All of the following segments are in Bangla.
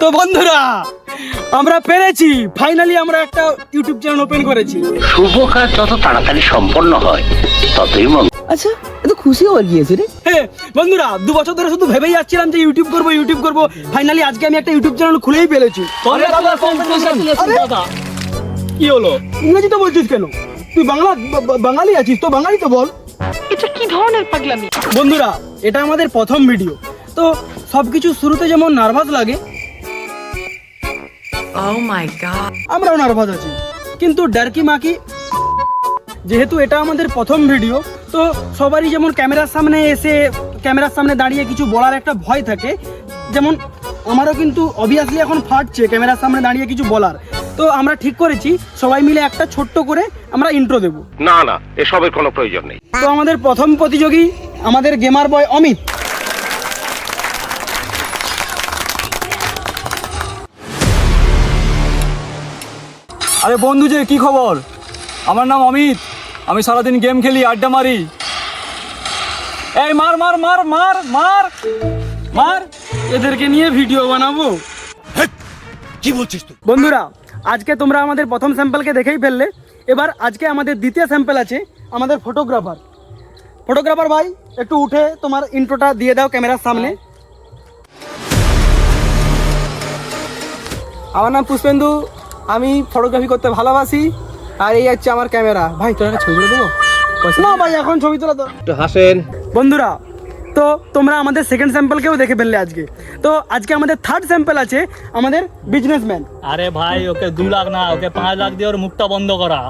তো বন্ধুরা আমরা পেরেছি। ফাইনালি আমরা একটা ইউটিউব চ্যানেল ওপেন করেছি। শুভ কাজ যত তাড়াতাড়ি সম্পন্ন হয় ততই মঙ্গল আচ্ছা এত খুশি হওয়ার গিয়েছে রে? হ্যাঁ বন্ধুরা দু বছর ধরে শুধু ভেবেই যাচ্ছিলাম যে ইউটিউব করব ইউটিউব করব। ফাইনালি আজকে আমি একটা ইউটিউব চ্যানেল খুলেই ফেলেছি। কি হলো? ইংরেজি তো বলছিস কেন? তুই বাংলা বাঙালি আছিস তো বাঙালি তো বল। এটা কি ধরনের পাগলামি? বন্ধুরা এটা আমাদের প্রথম ভিডিও তো সবকিছু শুরুতে যেমন নার্ভাস লাগে ও মাই গড আমরাও নার্ভাস আছি কিন্তু ডারকি মাকি যেহেতু এটা আমাদের প্রথম ভিডিও তো সবারই যেমন ক্যামেরার সামনে এসে ক্যামেরার সামনে দাঁড়িয়ে কিছু বলার একটা ভয় থাকে যেমন আমারও কিন্তু অবভিয়াসলি এখন ফাটছে ক্যামেরার সামনে দাঁড়িয়ে কিছু বলার। তো আমরা ঠিক করেছি সবাই মিলে একটা ছোট্ট করে আমরা ইন্ট্রো দেব। না না এসবের কোনো প্রয়োজন নেই। তো আমাদের প্রথম প্রতিযোগী আমাদের গেমার বয় অমিত। আরে বন্ধু যে কি খবর? আমার নাম অমিত। আমি সারাদিন গেম খেলি আড্ডা মারি। এই মার মার মার মার মার মার। এদেরকে নিয়ে ভিডিও বানাবো। কি বলছিস তুই? বন্ধুরা আজকে তোমরা আমাদের প্রথম স্যাম্পলকে দেখেই ফেললে। এবার আজকে আমাদের দ্বিতীয় স্যাম্পল আছে আমাদের ফটোগ্রাফার। ফটোগ্রাফার ভাই একটু উঠে তোমার ইন্ট্রোটা দিয়ে দাও ক্যামেরার সামনে। আমার নাম পুষ্পেন্দু আমি ফটোগ্রাফি করতে ভালোবাসি আর এই হচ্ছে আমার ক্যামেরা। ভাই তোর একটা ছবি তুলে দেবো? না ভাই এখন ছবি তোলা তো একটু হাসেন। বন্ধুরা তো তোমরা আমাদের সেকেন্ড স্যাম্পলকেও দেখে ফেললে আজকে। তো আজকে আমাদের থার্ড স্যাম্পল আছে আমাদের বিজনেসম্যান আরে ভাই ওকে দু লাখ না ওকে পাঁচ লাখ দিয়ে ওর মুখটা বন্ধ করা।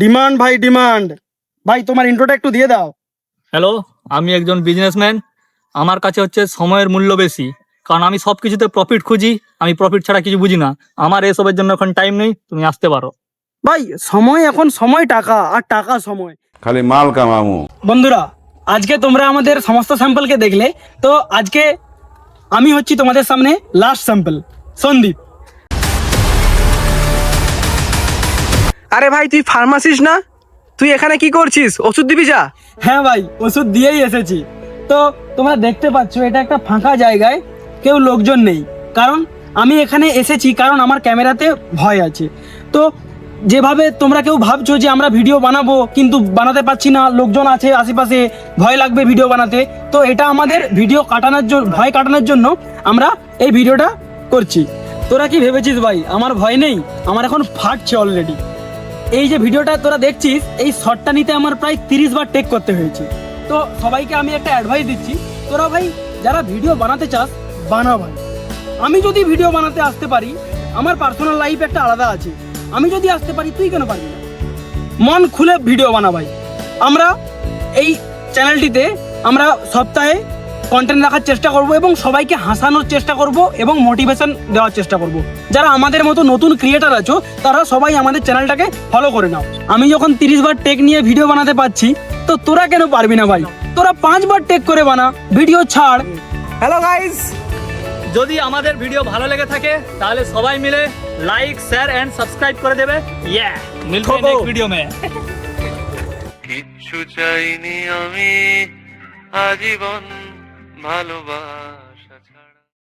ডিমান্ড ভাই ডিমান্ড ভাই তোমার ইন্ট্রোটা একটু দিয়ে দাও। হ্যালো আমি একজন বিজনেসম্যান আমার কাছে হচ্ছে সময়ের মূল্য বেশি। কারণ আমি সব কিছুতে প্রফিট খুঁজি আমি প্রফিট ছাড়া কিছু বুঝি না। আমার এসবের জন্য এখন টাইম নেই তুমি আসতে পারো। ভাই সময় এখন সময় টাকা আর টাকা সময়। খালি মাল কামামু বন্ধুরা আজকে তোমরা আমাদের সমস্ত স্যাম্পলকে দেখলে তো আজকে আমি হচ্ছি তোমাদের সামনে লাস্ট স্যাম্পল সন্দীপ। আরে ভাই তুই ফার্মাসিস্ট না? তুই এখানে কি করছিস? ওষুধ দিবি যা। হ্যাঁ ভাই ওষুধ দিয়েই এসেছি। তো তোমরা দেখতে পাচ্ছ এটা একটা ফাঁকা জায়গায়। কেউ লোকজন নেই। কারণ আমি এখানে এসেছি, কারণ আমার ক্যামেরাতে ভয় আছে। তো যেভাবে তোমরা কেউ ভাবছ যে আমরা ভিডিও বানাবো, কিন্তু বানাতে পারছি না, লোকজন আছে আশেপাশে, ভয় লাগবে ভিডিও বানাতে। তো এটা আমাদের ভিডিও কাটানোর জন্য, ভয় কাটানোর জন্য আমরা এই ভিডিওটা করছি। তোরা কি ভেবেছিস ভাই? আমার ভয় নেই? আমার এখন ফাটছে অলরেডি এই যে ভিডিওটা তোরা দেখছিস, এই শটটা নিতে আমার প্রায় তিরিশ বার টেক করতে হয়েছে। তো সবাইকে আমি একটা অ্যাডভাইস দিচ্ছি। তোরা ভাই, যারা ভিডিও বানাতে চাস বানা আমি যদি ভিডিও বানাতে আসতে পারি, আমার পার্সোনাল লাইফ একটা আলাদা আছে। আমি যদি আসতে পারি, তুই কেন পারবি না? মন খুলে ভিডিও বানা ভাই আমরা এই চ্যানেলটিতে আমরা সপ্তাহে কন্টেন্ট রাখার চেষ্টা করব এবং সবাইকে হাসানোর চেষ্টা করব এবং মোটিভেশন দেওয়ার চেষ্টা করব। যারা আমাদের মতো নতুন ক্রিয়েটার আছো, তারা সবাই আমাদের চ্যানেলটাকে ফলো করে নাও। আমি যখন তিরিশ বার টেক নিয়ে ভিডিও বানাতে পারছি, তো তোরা কেন পারবি না ভাই? তোরা পাঁচবার টেক করে বানা ভিডিও ছাড়। হ্যালো গাইস যদি আমাদের ভিডিও ভালো লেগে থাকে তাহলে সবাই মিলে লাইক শেয়ার এন্ড সাবস্ক্রাইব করে দেবে। ইয়া মিলতে খোকো। নেক্সট ভিডিও মে। কিচ্ছু চাইনি আমি আজীবন ভালোবাস।